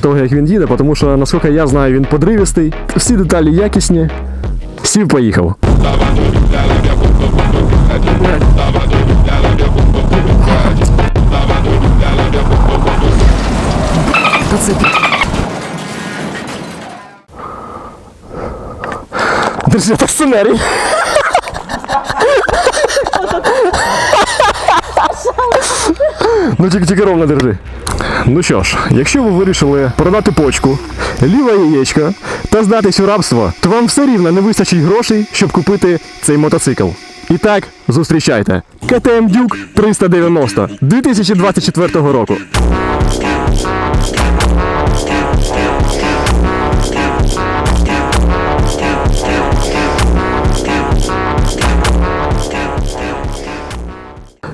того, як він їде, тому що, наскільки я знаю, він подривістий, всі деталі якісні. Сів, поїхав. Держи, так сценарій. Ну тільки тільки ровно держи. Ну що ж, якщо ви вирішили продати почку, ліве яєчко та здатись у рабство, то вам все рівно не вистачить грошей, щоб купити цей мотоцикл. І так, зустрічайте. КТМ Дюк 390 2024 року.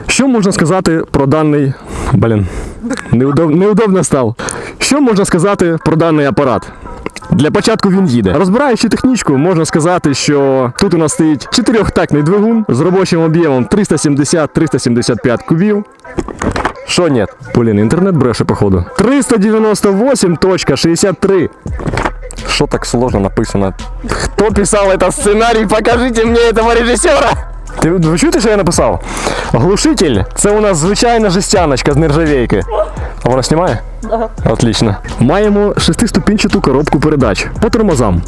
Що можна сказати про даний. Блін, неудоб... неудобно став. Що можна сказати про даний апарат? Для початку він їде. Розбираючи технічку, можна сказати, що тут у нас стоїть чотирьохтактний двигун з робочим об'ємом 370-375 кубів. Що ні? Блін, інтернет бреше, походу. 398.63. Що так сложно написано? Хто писав этот сценарій? Покажите мені этого режисера! Ти ви чуєте, що я написав? Глушитель це у нас звичайна жестяночка з нержавейки. А вона знімає? Ага. Отлично. Маємо шестиступінчату коробку передач по тормозам.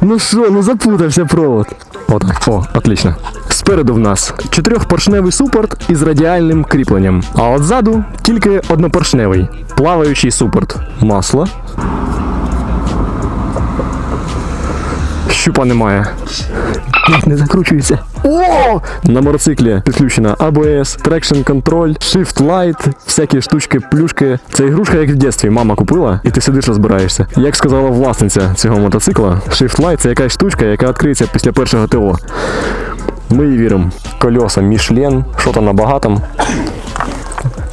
Ну що, ну запутався провод. Отак. О, отлично. Спереду в нас чотирьохпоршневий супорт із радіальним кріпленням. А от ззаду тільки однопоршневий, плаваючий супорт. Масло. Щупа немає. Як не закручується. О! На мотоциклі підключена ABS, Traction Control, Shift Light, всякі штучки, плюшки. Це ігрушка, як в дитинстві мама купила, і ти сидиш розбираєшся. Як сказала власниця цього мотоцикла, Shift Light це якась штучка, яка відкриється після першого ТО. Ми їй віримо. Кольоса Мішлен, що там на багатому.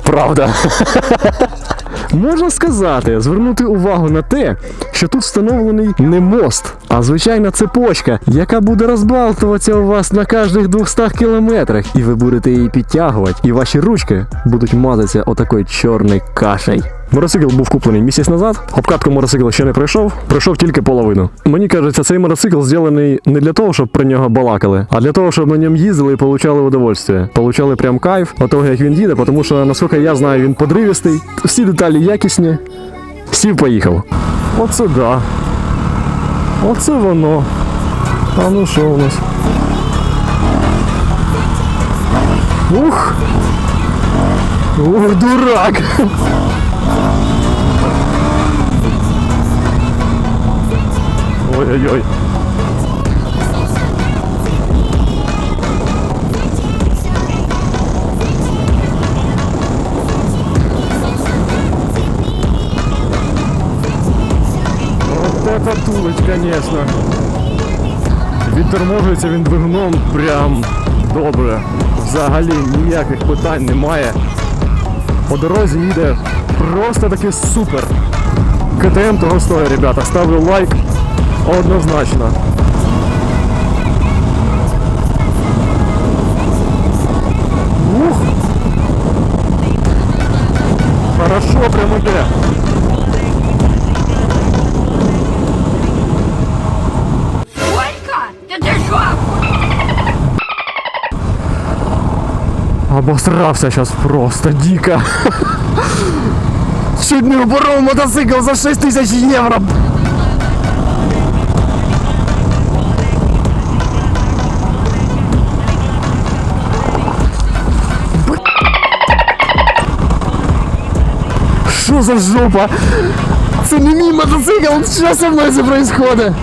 Правда. Можна сказати, звернути увагу на те, що тут встановлений не мост, а звичайна цепочка, яка буде розбалтуватися у вас на кожних 200 кілометрах, і ви будете її підтягувати, і ваші ручки будуть мазатися отакою чорною кашею. Мотоцикл був куплений місяць назад. Обкатку мотоцикла ще не пройшов, пройшов тільки половину. Мені кажеться, цей мотоцикл зроблений не для того, щоб про нього балакали, а для того, щоб на ньому їздили і получали удовольствие. Получали прям кайф от того, як він їде, тому що, наскільки я знаю, він подривістий, всі деталі якісні. Сів, поїхав. Оце да. Оце воно. А ну що у нас? Ух! Ух, дурак! Ой-ой-ой. Это тулить, конечно. Відторможується він двигуном прям добре. Взагалі ніяких питань немає. По дорозі їде просто таки супер. КТМ того стоїть, ребята. Ставлю лайк однозначно. Ух! Хорошо прям іде. Обосрався сейчас просто дико. Чуть не уборол мотоцикл за 6 тысяч евро. За жопа? Це не мій мотоцикл, що со мною це происходит?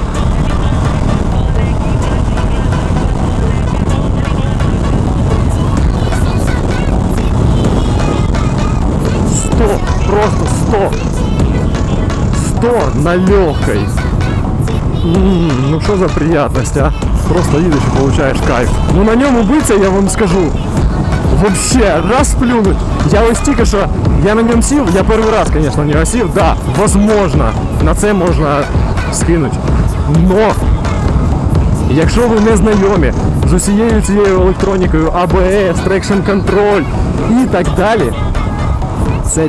Сто, просто сто. Сто на легкой. М, ну что за приятность, а? Просто едешь и получаешь кайф. Ну на нем убыться, я вам скажу. Вообще, раз плюнуть. Я ось тільки що, я на ньому сів, я перший раз, конечно, на нього сів, да, возможно, на це можна скинути. Но Якщо ви не знайомі з усією цією електронікою ABS, Traction Control і так далі, це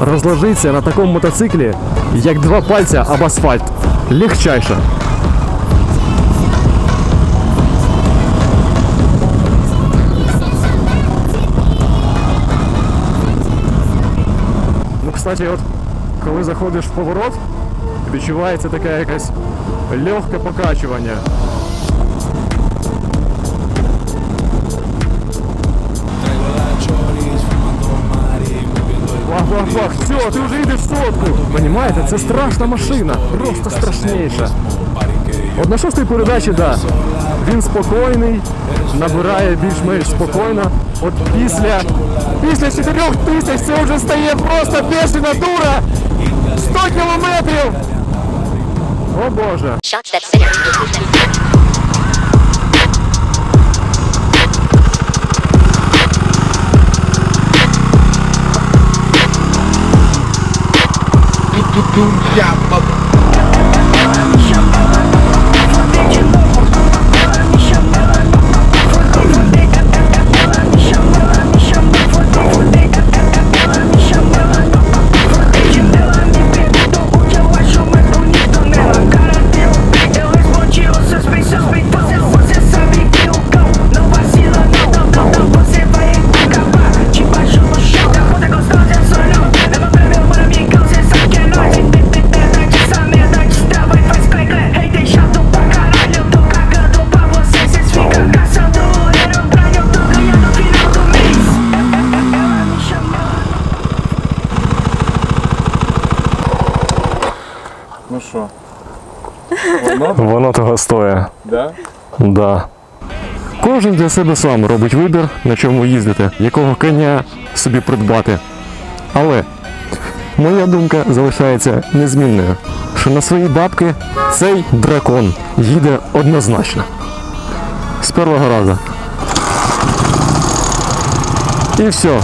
розложиться на такому мотоциклі, як два пальця об асфальт. Легчайше. Кстати, от коли заходиш в поворот, відчувається таке якесь легке покачування. Бах, бах, бах, все, ти вже йдеш в сотку. Понімаєте, це страшна машина, просто страшніша. От на шостій передачі, да, він спокійний, набирає більш-менш спокійно. От після, після 4 тисяч це вже стає просто бешена дура. 100 кілометрів. О Боже. Shots that Воно? Воно того стоїть. Да? Да. Кожен для себе сам робить вибір, на чому їздити, якого коня собі придбати. Але моя думка залишається незмінною, що на свої бабки цей дракон їде однозначно. З першого разу. І все.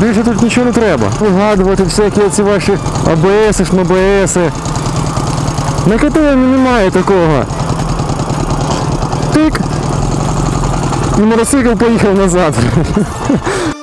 Більше тут нічого не треба. Вигадувати всякі ці ваші АБСи, шмабеси. На КТМ немає такого. Тик. І мотоцикл поїхав назад.